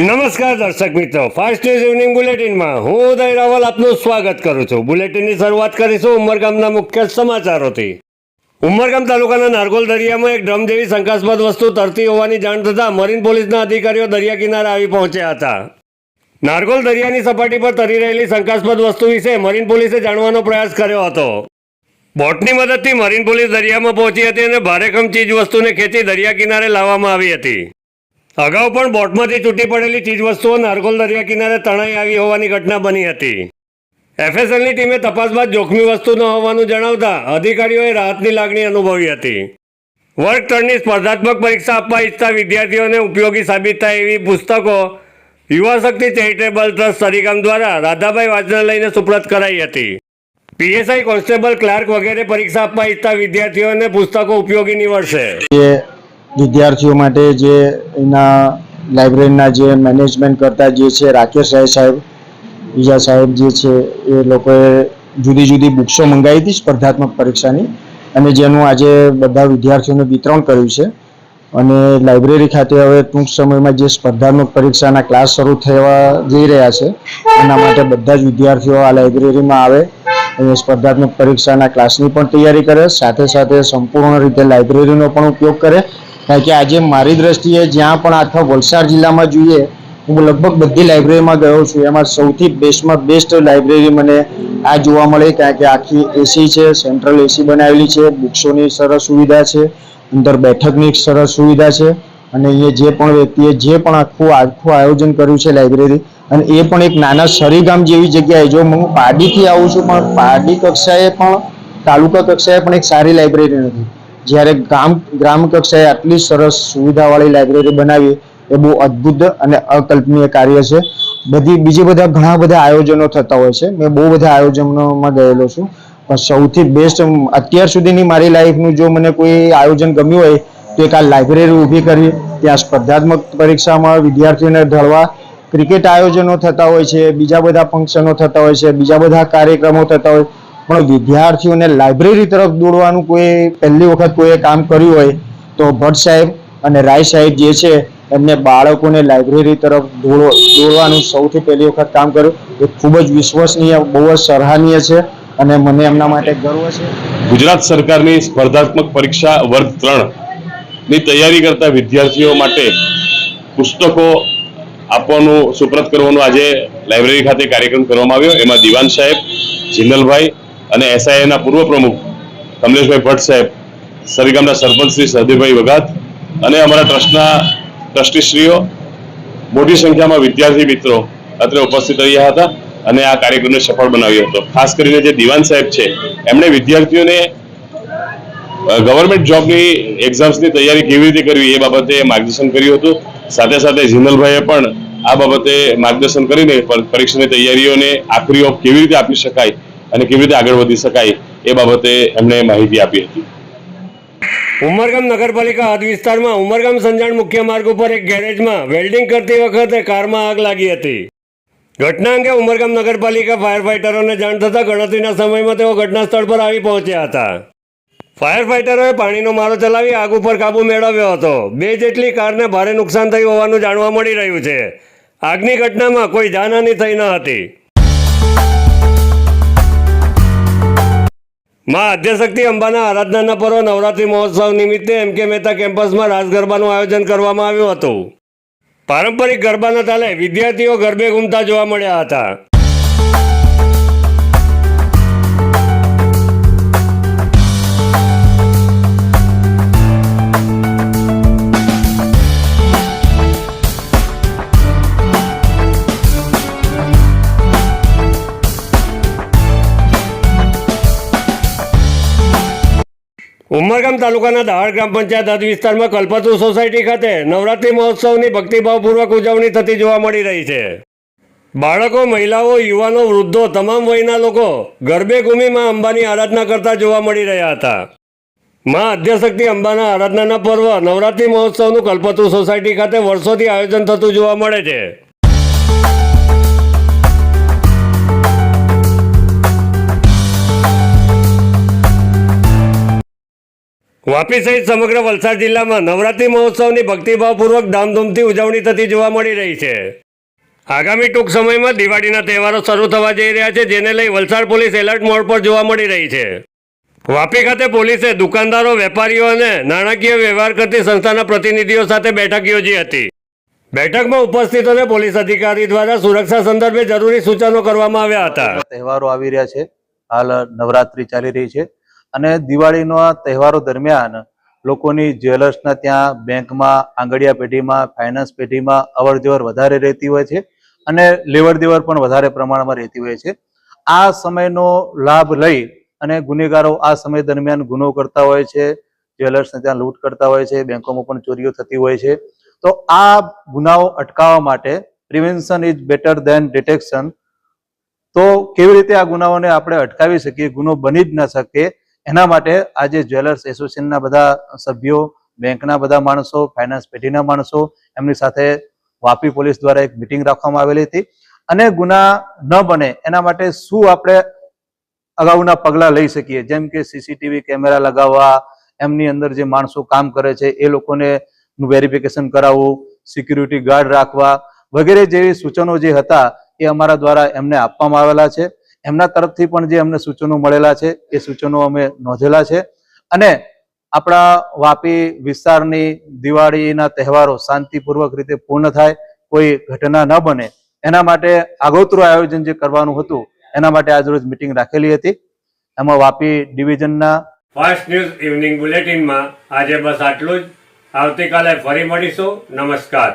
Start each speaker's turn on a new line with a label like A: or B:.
A: નમસ્કાર દર્શક મિત્રો. ફાસ્ટ ન્યૂઝ ઇવનિંગ બુલેટિનમાં હું ઉદય રાવલ આપનું સ્વાગત કરું છું. બુલેટિનની શરૂઆત કરીશું ઉમરગામના મુખ્ય સમાચારોથી. ઉમરગામ તાલુકાના નારગોલ દરિયામાં એક ડ્રમ જેવી શંકાસ્પદ વસ્તુ તરતી હોવાની જાણ થતાં મરીન પોલીસના અધિકારીઓ દરિયા કિનારે આવી પહોંચ્યા હતા. નારગોલ દરિયાની સપાટી પર તરી રહેલી શંકાસ્પદ વસ્તુ વિશે મરીન પોલીસે જાણવાનો પ્રયાસ કર્યો હતો. બોટની મદદથી મરીન પોલીસ દરિયામાં પહોંચી હતી અને ભારેખમ ચીજ વસ્તુને ખેંચી દરિયા કિનારે લાવવામાં આવી હતી. અગાઉ પણ બોટમાંથી તૂટી પડેલી ચીજવસ્તુઓ નારકોલ દરિયા કિનારે તણાઈ આવી હોવાની ઘટના બની હતી. એફએસએલની ટીમે તપાસ બાદ જોખમી વસ્તુ ન હોવાનું જણાવતા અધિકારીઓએ રાહતની લાગણી અનુભવી હતી. વર્ગ ત્રણની સ્પર્ધાત્મક પરીક્ષા આપવા ઈચ્છતા વિદ્યાર્થીઓને ઉપયોગી સાબિત થાય એવી પુસ્તકો યુવા શક્તિ ચેરિટેબલ ટ્રસ્ટ સરીગામ દ્વારા રાધાભાઈ વાંચનાલયને સુપ્રત કરાઈ હતી. પીએસઆઈ કોન્સ્ટેબલ ક્લાર્ક વગેરે પરીક્ષા આપવા ઈચ્છતા વિદ્યાર્થીઓને પુસ્તકો ઉપયોગી નીવડશે.
B: વિદ્યાર્થીઓ માટે જે એના લાઇબ્રેરીના જે મેનેજમેન્ટ કરતા જે છે, રાકેશ રાય સાહેબ બીજા સાહેબ જે છે, એ લોકોએ જુદી જુદી બુક્સો મંગાવી હતી સ્પર્ધાત્મક પરીક્ષાની અને જેનું આજે બધા વિદ્યાર્થીઓને વિતરણ કર્યું છે. અને લાઇબ્રેરી ખાતે હવે ટૂંક સમયમાં જે સ્પર્ધાત્મક પરીક્ષાના ક્લાસ શરૂ થવા જઈ રહ્યા છે, એના માટે બધા જ વિદ્યાર્થીઓ આ લાઇબ્રેરીમાં આવે અને સ્પર્ધાત્મક પરીક્ષાના ક્લાસની પણ તૈયારી કરે, સાથે સાથે સંપૂર્ણ રીતે લાઇબ્રેરીનો પણ ઉપયોગ કરે કારણ કે આજે મારી દ્રષ્ટિએ જ્યાં પણ આખા વલસાડ જિલ્લામાં જોઈએ, હું લગભગ બધી લાઇબ્રેરીમાં ગયો છું. એમાં સૌથી બેસ્ટમાં બેસ્ટ લાઇબ્રેરી મને આ જોવા મળે, કારણ કે આખી એસી છે સેન્ટ્રલ એસી બનાવેલી છે, બુક્સોની સરસ સુવિધા છે, અંદર બેઠકની સરસ સુવિધા છે, અને અહીંયા જે પણ વ્યક્તિએ જે પણ આખું આખું આયોજન કર્યું છે લાઇબ્રેરી અને એ પણ એક નાના સરીગામ જેવી જગ્યાએ જો હું પારડીથી આવું છું, પણ પારડી કક્ષાએ પણ, તાલુકા કક્ષાએ પણ એક સારી લાઇબ્રેરી નથી. જ્યારે ગામ ગ્રામ કક્ષાએ આટલી સરસ સુવિધાવાળી લાઇબ્રેરી બનાવી, એ બહુ અદ્ભુત અને અકલ્પનીય કાર્ય છે. બધી, બીજી બધા ઘણા બધા આયોજનો થતા હોય છે. મેં બહુ બધા આયોજનોમાં ગયેલો છું. પણ સૌથી બેસ્ટ અત્યાર સુધીની મારી લાઈફનું જો મને કોઈ આયોજન ગમ્યું હોય, તો એક આ લાઇબ્રેરી ઊભી કરી ત્યાં સ્પર્ધાત્મક પરીક્ષામાં વિદ્યાર્થીઓને ઢળવા, ક્રિકેટ આયોજનો થતા હોય છે, બીજા બધા ફંક્શનો થતા હોય છે, બીજા બધા કાર્યક્રમો થતા હોય પણ વિદ્યાર્થીઓને લાઇબ્રેરી તરફ દોડવાનું કોઈ પહેલી વખત કોઈએ કામ કર્યું હોય તો ભટ્ટ સાહેબ અને રાય સાહેબ જે છે, એમને બાળકોને લાઇબ્રેરી તરફ દોડો દોડવાનું સૌથી પહેલી વખત કામ કર્યું. એ ખૂબ જ વિશ્વસનીય, બહુ જ સરાહનીય છે અને મને એમના માટે ગર્વ છે.
C: ગુજરાત સરકારની સ્પર્ધાત્મક પરીક્ષા વર્ગ ત્રણની તૈયારી કરતા વિદ્યાર્થીઓ માટે પુસ્તકો આપવાનું સુપ્રત કરવાનો આજે લાઇબ્રેરી ખાતે કાર્યક્રમ કરવામાં આવ્યો. એમાં દિવાન સાહેબ જિંદલભાઈ અને એસઆઈના પૂર્વ પ્રમુખ કમલેશભાઈ ભટ્ટ સાહેબ, સરીગામના સરપંચ શ્રી સહદેવભાઈ વઘાત અને અમારા ટ્રસ્ટના ટ્રસ્ટીશ્રીઓ, મોટી સંખ્યામાં વિદ્યાર્થી મિત્રો અત્રે ઉપસ્થિત રહ્યા હતા અને આ કાર્યક્રમને સફળ બનાવ્યો હતો. ખાસ કરીને જે દિવાન સાહેબ છે, એમણે વિદ્યાર્થીઓને ગવર્મેન્ટ જોબની એક્ઝામ્સની તૈયારી કેવી રીતે કરવી એ બાબતે માર્ગદર્શન કર્યું હતું. સાથે સાથે જિનલભાઈએ પણ આ બાબતે માર્ગદર્શન કરીને પરીક્ષાની તૈયારીઓને આખરી ઓપ કેવી રીતે આપી શકાય અને કેવી રીતે આગળ વધી શકાય એ બાબતે એમણે માહિતી આપી હતી.
A: ઉમરગામ નગરપાલિકા હદ વિસ્તારમાં ઉમરગામ સંજાણ મુખ્ય માર્ગ ઉપર એક ગેરેજમાં વેલ્ડિંગ કરતી વખતે કારમાં આગ લાગી હતી. ઘટના અંગે ઉમરગામ નગરપાલિકા ફાયર ફાઇટરોને જાણ થતાં ગણતરીના સમયમાં તેઓ ઘટના સ્થળ પર આવી પહોંચ્યા હતા. ફાયર ફાઇટરોએ પાણીનો મારો ચલાવી આગ ઉપર કાબુ મેળવ્યો હતો. બે જેટલી કારને ભારે નુકસાન થયું હોવાનું જાણવા મળી રહ્યું છે. આગની ઘટનામાં કોઈ જાનહાની થઈ ન હતી. માં આદ્યશક્તિ અંબાના આરાધનાના પર્વ નવરાત્રિ મહોત્સવ નિમિત્તે એમ કે મહેતા કેમ્પસમાં રાસ ગરબાનું આયોજન કરવામાં આવ્યું હતું. પારંપરિક ગરબાના તાલે વિદ્યાર્થીઓ ગરબે ઘૂમતા જોવા મળ્યા હતા. ઉમરગામ તાલુકાના દહાડ ગ્રામ પંચાયત હદ વિસ્તારમાં કલ્પતુ સોસાયટી ખાતે નવરાત્રિ મહોત્સવની ભક્તિભાવપૂર્વક ઉજવણી થતી જોવા મળી રહી છે. બાળકો, મહિલાઓ, યુવાનો, વૃદ્ધો, તમામ વયના લોકો ગરબે ઘૂમીમાં અંબાની આરાધના કરતા જોવા મળી રહ્યા હતા. માં આદ્યશક્તિ અંબાના આરાધનાના પર્વ નવરાત્રિ મહોત્સવનું કલ્પતુ સોસાયટી ખાતે વર્ષોથી આયોજન થતું જોવા મળે છે. વાપી સહિત સમગ્ર વલસાડ જિલ્લામાં નવરાત્રિ મહોત્સવની ભક્તિભાવપૂર્વક ધામધૂમથી ઉજવણી થતી જોવા મળી રહી છે. આગામી ટૂંક સમયમાં દિવાળીના તહેવારો શરૂ થવા જઈ રહ્યા છે, જેને લઈ વલસાડ પોલીસ એલર્ટ મોડ પર જોવા મળી રહી છે. વાપી ખાતે પોલીસે દુકાનદારો, વેપારીઓ અને નાણાકીય વ્યવહાર કરતી સંસ્થાના પ્રતિનિધિઓ સાથે બેઠક યોજી હતી. બેઠકમાં ઉપસ્થિતોને પોલીસ અધિકારી દ્વારા સુરક્ષા સંદર્ભે જરૂરી સૂચનો કરવામાં આવ્યા હતા.
D: તહેવારો આવી રહ્યા છે. હાલ નવરાત્રી ચાલી રહી છે. અને દિવાળીના તહેવારો દરમિયાન લોકોની જ્વેલર્સના ત્યાં બેંકમાં આંગડિયા પેઢીમાં, ફાઇનાન્સ પેઢીમાં અવરજવર વધારે રહેતી હોય છે અને લેવડ દેવડ પણ વધારે પ્રમાણમાં રહેતી હોય છે. આ સમયનો લાભ લઈ અને ગુનેગારો આ સમય દરમિયાન ગુનો કરતા હોય છે, જ્વેલર્સને ત્યાં લૂંટ કરતા હોય છે, બેંકોમાં પણ ચોરીઓ થતી હોય છે. તો આ ગુનાઓ અટકાવવા માટે prevention is better than detection. તો કેવી રીતે આ ગુનાઓને આપણે અટકાવી શકીએ? ગુનો બની જ ન શકે. એના માટે આજે જ્વેલર્સ એસોસિએશનના બધા સભ્યો, બેંકના બધા માણસો, ફાઇનાન્સ પેઢીના માણસો એમની સાથે વાપી પોલીસ દ્વારા એક મિટિંગ રાખવામાં આવેલી હતી. અને ગુના ન બને એના માટે શું આપણે અગાઉના પગલાં લઈ શકીએ? જેમ કે સીસીટીવી કેમેરા લગાવવા, એમની અંદર જે માણસો કામ કરે છે એ લોકોને વેરિફિકેશન કરાવવું, સિક્યુરિટી ગાર્ડ રાખવા વગેરે જેવી સૂચનો જે હતા એ અમારા દ્વારા એમને આપવામાં આવેલા છે. એમના તરફથી પણ જે અમને સૂચનો મળેલા છે, એ સૂચનો અમે નોંધેલા છે. અને આપણા વાપી વિસ્તારની દિવાળીના તહેવારો શાંતિપૂર્વક રીતે પૂર્ણ થાય, કોઈ ઘટના ન બને, એના માટે આગોતરું આયોજન જે કરવાનું હતું, એના માટે આજરોજ મિટિંગ રાખેલી હતી. એમાં વાપી ડિવિઝનના
A: ફાસ્ટ ન્યૂઝ ઇવનિંગ બુલેટિનમાં આજે બસ આટલું જ. આવતીકાલે ફરી મળીશું. નમસ્કાર.